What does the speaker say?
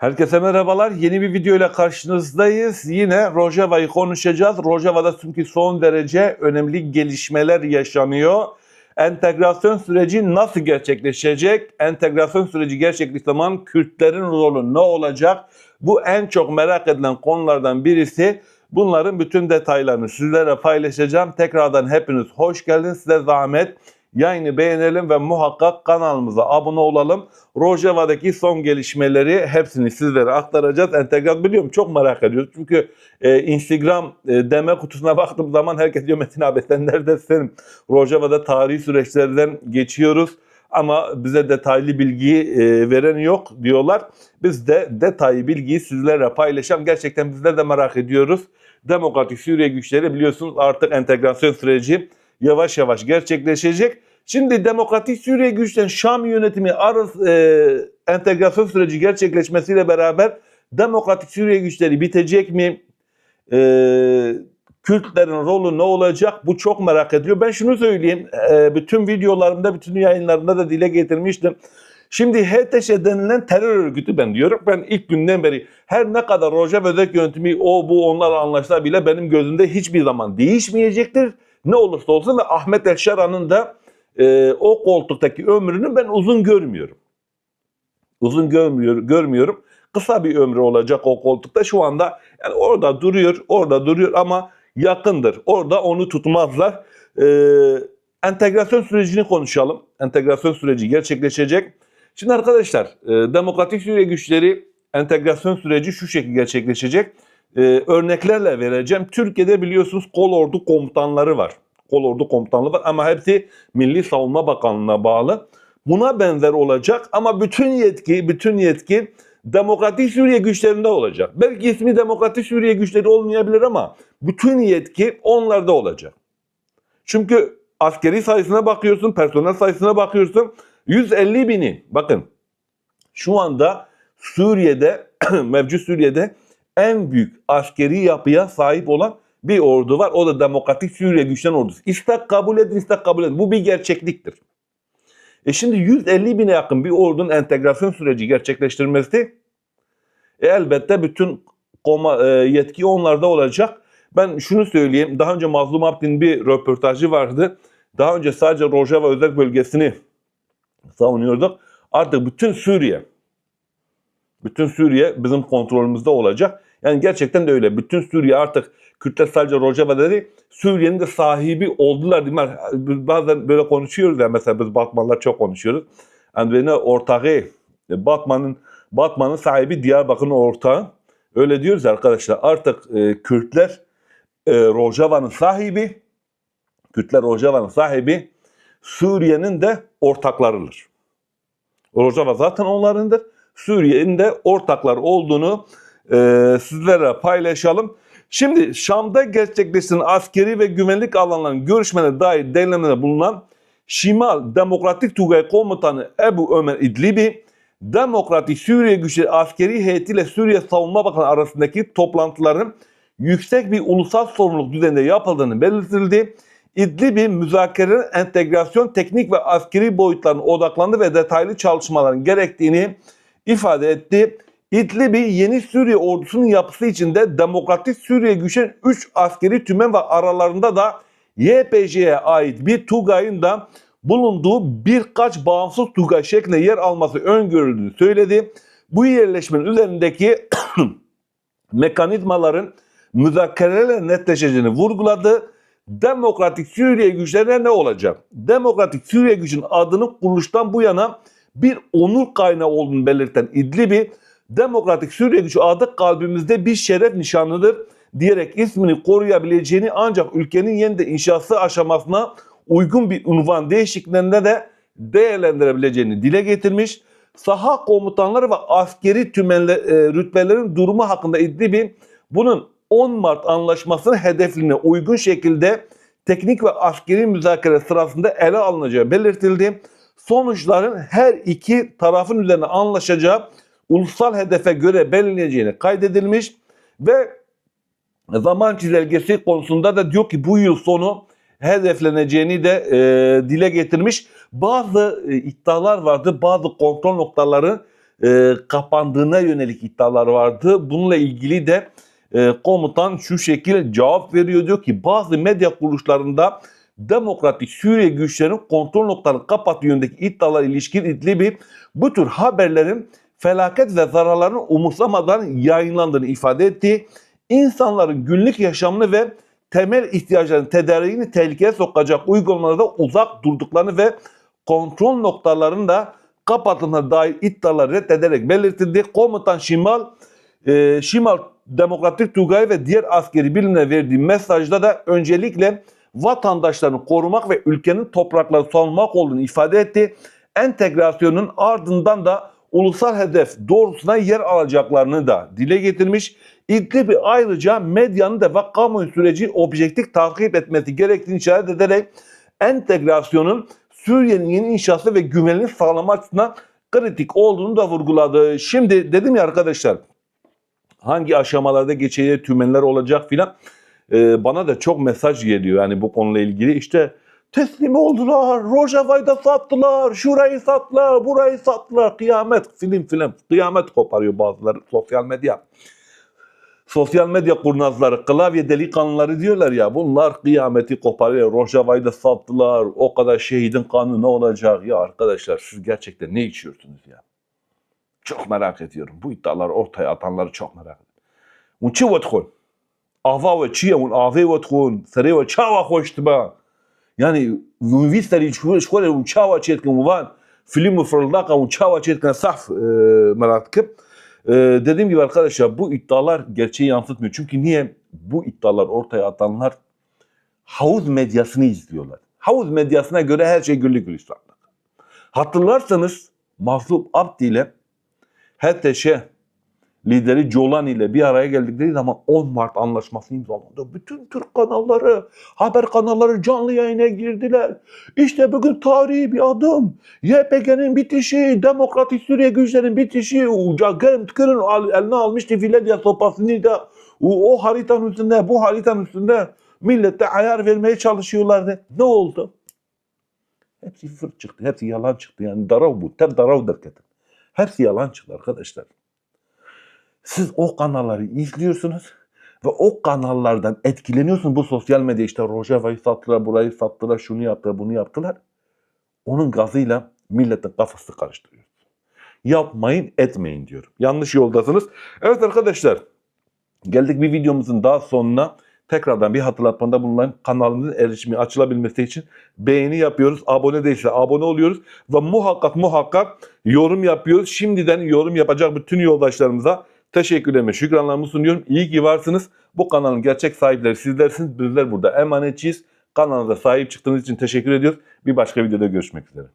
Herkese merhabalar. Yeni bir video ile karşınızdayız. Yine Rojava'yı konuşacağız. Rojava'da çünkü son derece önemli gelişmeler yaşanıyor. Entegrasyon süreci nasıl gerçekleşecek? Entegrasyon süreci gerçekleştiği zaman Kürtlerin rolü ne olacak? Bu en çok merak edilen konulardan birisi. Bunların bütün detaylarını sizlere paylaşacağım. Tekrardan hepiniz hoş geldiniz. Size zahmet. Yayını beğenelim ve muhakkak kanalımıza abone olalım. Rojava'daki son gelişmeleri hepsini sizlere aktaracağız. Entegrat biliyorum çok merak ediyoruz. Çünkü e, Instagram e, deme kutusuna baktığım zaman herkes diyor Metin abi sen neredesin? Rojava'da tarihi süreçlerden geçiyoruz. Ama bize detaylı bilgiyi e, veren yok diyorlar. Biz de detaylı bilgiyi sizlerle paylaşalım. Gerçekten bizler de merak ediyoruz. Demokratik Suriye güçleri biliyorsunuz artık entegrasyon süreci yavaş yavaş gerçekleşecek. Şimdi Demokratik Suriye güçten Şam yönetimi arası e, entegrasyon süreci gerçekleşmesiyle beraber Demokratik Suriye güçleri bitecek mi? E, Kürtlerin rolü ne olacak? Bu çok merak ediliyor. Ben şunu söyleyeyim. e, bütün videolarımda, bütün yayınlarımda da dile getirmiştim. Şimdi HTŞ denilen terör örgütü ben diyorum. Ben ilk günden beri her ne kadar Rojava Özel Yönetimi o bu onlar anlaşsa bile benim gözümde hiçbir zaman değişmeyecektir. Ne olursa olsun ve Ahmet Elşaran'ın da e, o koltuktaki ömrünü ben uzun görmüyorum. Uzun görmüyor, görmüyorum. Kısa bir ömrü olacak o koltukta. Şu anda yani orada duruyor, orada duruyor ama yakındır. Orada onu tutmazlar. E, entegrasyon sürecini konuşalım. Entegrasyon süreci gerçekleşecek. Şimdi arkadaşlar, e, Demokratik Suriye güçleri entegrasyon süreci şu şekilde gerçekleşecek. E, örneklerle vereceğim. Türkiye'de biliyorsunuz kol ordu komutanları var. Kol ordu komutanlığı var ama hepsi Milli Savunma Bakanlığı'na bağlı. Buna benzer olacak ama bütün yetki, bütün yetki Demokratik Suriye güçlerinde olacak. Belki ismi Demokratik Suriye güçleri olmayabilir ama bütün yetki onlarda olacak. Çünkü askeri sayısına bakıyorsun, personel sayısına bakıyorsun. 150 bini bakın şu anda Suriye'de mevcut Suriye'de en büyük askeri yapıya sahip olan bir ordu var. O da Demokratik Suriye Güçlen Ordusu. İster kabul edin ister kabul edin. Bu bir gerçekliktir. E şimdi 150 bine yakın bir ordunun entegrasyon süreci gerçekleştirmesi e elbette bütün koma, e, yetki onlarda olacak. Ben şunu söyleyeyim. Daha önce Mazlum Abdin bir röportajı vardı. Daha önce sadece Rojava özel bölgesini savunuyorduk. Artık bütün Suriye bütün Suriye bizim kontrolümüzde olacak. Yani gerçekten de öyle. Bütün Suriye artık Kürtler sadece Rojava değil, Suriye'nin de sahibi oldular. Mi? Bazen böyle konuşuyoruz ya mesela biz Batmanlar çok konuşuyoruz. Yani ne ortağı Batman'ın Batman'ın sahibi Diyarbakır'ın ortağı. Öyle diyoruz arkadaşlar. Artık e, Kürtler e, Rojava'nın sahibi, Kürtler Rojava'nın sahibi, Suriye'nin de ortaklarıdır. Rojava zaten onlarındır. Suriye'nin de ortaklar olduğunu e, sizlere paylaşalım. Şimdi Şam'da gerçekleştirilen askeri ve güvenlik alanlarının görüşmelerine dair değerlendirmede bulunan Şimal Demokratik Tugay Komutanı Ebu Ömer İdlibi, Demokratik Suriye Güçleri askeri heyetiyle Suriye Savunma Bakanı arasındaki toplantıların yüksek bir ulusal sorumluluk düzeyinde yapıldığını belirtildi. İdlibi müzakerelerin entegrasyon teknik ve askeri boyutlarına odaklandı ve detaylı çalışmaların gerektiğini ifade etti. İdlibi yeni Suriye ordusunun yapısı içinde Demokratik Suriye güçlerin 3 askeri tümen ve aralarında da YPJ'ye ait bir TUGAY'ın da bulunduğu birkaç bağımsız TUGAY şeklinde yer alması öngörüldüğünü söyledi. Bu yerleşmenin üzerindeki mekanizmaların müzakerelerle netleşeceğini vurguladı. Demokratik Suriye güçlerine ne olacak? Demokratik Suriye gücünün adını kuruluştan bu yana bir onur kaynağı olduğunu belirten İdlibi, Demokratik Suriye gücü adı kalbimizde bir şeref nişanıdır diyerek ismini koruyabileceğini ancak ülkenin yeniden inşası aşamasına uygun bir unvan değişikliğinde de değerlendirebileceğini dile getirmiş. Saha komutanları ve askeri tümenle, e, rütbelerin durumu hakkında İdlibi bunun 10 Mart anlaşmasının hedeflerine uygun şekilde teknik ve askeri müzakere sırasında ele alınacağı belirtildi. Sonuçların her iki tarafın üzerine anlaşacağı ulusal hedefe göre belirleneceğini kaydedilmiş ve zaman çizelgesi konusunda da diyor ki bu yıl sonu hedefleneceğini de e, dile getirmiş. Bazı e, iddialar vardı, bazı kontrol noktaları e, kapandığına yönelik iddialar vardı. Bununla ilgili de e, komutan şu şekilde cevap veriyor. Diyor ki bazı medya kuruluşlarında Demokratik Suriye güçlerinin kontrol noktalarını kapattığı yönündeki iddialar ilişkin İdlib'i bu tür haberlerin felaket ve zararlarını umursamadan yayınlandığını ifade etti. İnsanların günlük yaşamını ve temel ihtiyaçlarının tedariğini tehlikeye sokacak uygulamalarda uzak durduklarını ve kontrol noktalarının da kapatıldığına dair iddiaları reddederek belirtildi. Komutan Şimal, e, Şimal Demokratik Tugay ve diğer askeri birimlere verdiği mesajda da öncelikle vatandaşlarını korumak ve ülkenin topraklarını savunmak olduğunu ifade etti. Entegrasyonun ardından da ulusal hedef doğrultusuna yer alacaklarını da dile getirmiş. İdlib'i ayrıca medyanın da ve kamuoyu süreci objektif takip etmesi gerektiğini işaret ederek entegrasyonun Suriye'nin yeni inşası ve güvenliğini sağlamak açısından kritik olduğunu da vurguladı. Şimdi dedim ya arkadaşlar hangi aşamalarda geçeceği tümenler olacak filan Ee, bana da çok mesaj geliyor yani bu konuyla ilgili işte teslim oldular, Rojava'yı sattılar, şurayı sattılar, burayı sattılar, kıyamet, film film, kıyamet koparıyor bazıları sosyal medya. Sosyal medya kurnazları, klavye delikanlıları diyorlar ya bunlar kıyameti koparıyor. Rojava'yı da sattılar. O kadar şehidin kanı ne olacak? Ya arkadaşlar siz gerçekten ne içiyorsunuz ya? Çok merak ediyorum. Bu iddiaları ortaya atanları çok merak ediyorum. Un çi vatkhon? Ava ve çiye un ave vatkhon? Sere ve çava hoştu ba. Yani nuvisteri şkole un çava çetkin uvan. Filmi fırıldaka un çava çetkin saf e, merak kıp. Ee, dediğim gibi arkadaşlar bu iddialar gerçeği yansıtmıyor. Çünkü niye? Bu iddialar ortaya atanlar havuz medyasını izliyorlar. Havuz medyasına göre her şey güllük gülistanlık. Hatırlarsanız Mahzup Abdi ile HTŞ lideri Colan ile bir araya geldikleri zaman 10 Mart anlaşması imzalandı. Bütün Türk kanalları, haber kanalları canlı yayına girdiler. İşte bugün tarihi bir adım. YPG'nin bitişi, Demokratik Suriye güçlerinin bitişi, Tıkır'ın eline almıştı Filadya sopasını da o, o haritanın üstünde, bu haritanın üstünde millete ayar vermeye çalışıyorlardı. Ne oldu? Hepsi fırt çıktı, hepsi yalan çıktı. Yani darav bu, ter darav derketin. Hepsi yalan çıktı arkadaşlar. Siz o kanalları izliyorsunuz ve o kanallardan etkileniyorsunuz. Bu sosyal medya işte Rojava'yı sattılar, burayı sattılar, şunu yaptılar, bunu yaptılar. Onun gazıyla milletin kafası karıştırıyor. Yapmayın, etmeyin diyorum. Yanlış yoldasınız. Evet arkadaşlar, geldik bir videomuzun daha sonuna. Tekrardan bir hatırlatmada bulunan kanalımızın erişimi açılabilmesi için beğeni yapıyoruz. Abone değilse abone oluyoruz. Ve muhakkak muhakkak yorum yapıyoruz. Şimdiden yorum yapacak bütün yoldaşlarımıza teşekkürlerimi, şükranlarımı sunuyorum. İyi ki varsınız. Bu kanalın gerçek sahipleri sizlersiniz. Bizler burada emanetçiyiz. Kanalımıza sahip çıktığınız için teşekkür ediyoruz. Bir başka videoda görüşmek üzere.